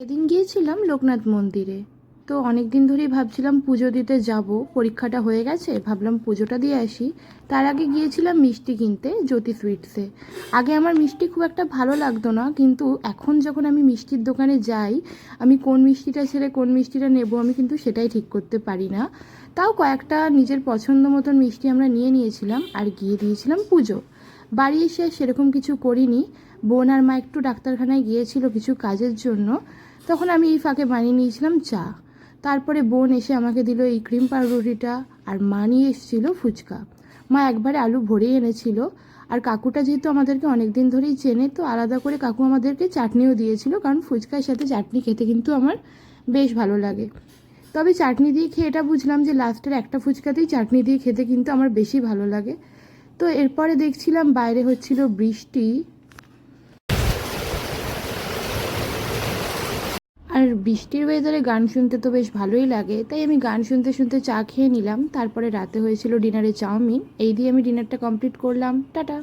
সেদিন গিয়েছিলাম লোকনাথ মন্দিরে। তো অনেক দিন ধরেই ভাবছিলাম পুজো দিতে যাব, পরীক্ষাটা হয়ে গেছে, ভাবলাম পুজোটা দিয়ে আসি। তার আগে গিয়েছিলাম মিষ্টি কিনতে, জ্যোতি সুইটসে। আগে আমার মিষ্টি খুব একটা ভালো লাগতো না, কিন্তু এখন যখন আমি মিষ্টির দোকানে যাই, আমি কোন মিষ্টিটা ছেড়ে কোন মিষ্টিটা নেব আমি কিন্তু সেটাই ঠিক করতে পারি না। তাও কয়েকটা নিজের পছন্দ মতন মিষ্টি আমরা নিয়ে নিয়েছিলাম আর গিয়ে দিয়েছিলাম পুজো। বাড়ি এসে সেরকম কিছু করিনি। বোন আর মা একটু ডাক্তারখানায় গিয়েছিল কিছু কাজের জন্য। তখন আমি এই ফাঁকে বানিয়ে নিয়েছিলাম চা। তারপরে বোন এসে আমাকে দিল এই ক্রিম পাউরুটিটা আর মা নিয়ে এসেছিল ফুচকা। মা একবারে আলু ভরেই এনেছিল। আর কাকুটা যেহেতু আমাদেরকে অনেক দিন ধরেই চেনে, তো আলাদা করে কাকু আমাদেরকে চাটনিও দিয়েছিল, কারণ ফুচকার সাথে চাটনি খেতে কিন্তু আমার বেশ ভালো লাগে। তবে চাটনি দিয়ে খেয়ে এটা বুঝলাম যে লাস্টের একটা ফুচকাতেই চাটনি দিয়ে খেতে কিন্তু আমার বেশি ভালো লাগে। তো এরপরে দেখছিলাম বাইরে হচ্ছিল বৃষ্টি। আর বৃষ্টির ওয়েদারে গান শুনতে তো বেশ ভালোই লাগে। তাই আমি গান শুনতে শুনতে চা খেয়ে নিলাম। তারপরে রাতে হয়েছিল ডিনারে চাউমিন। এই দিয়ে আমি ডিনারটা কমপ্লিট করলাম। টাটা!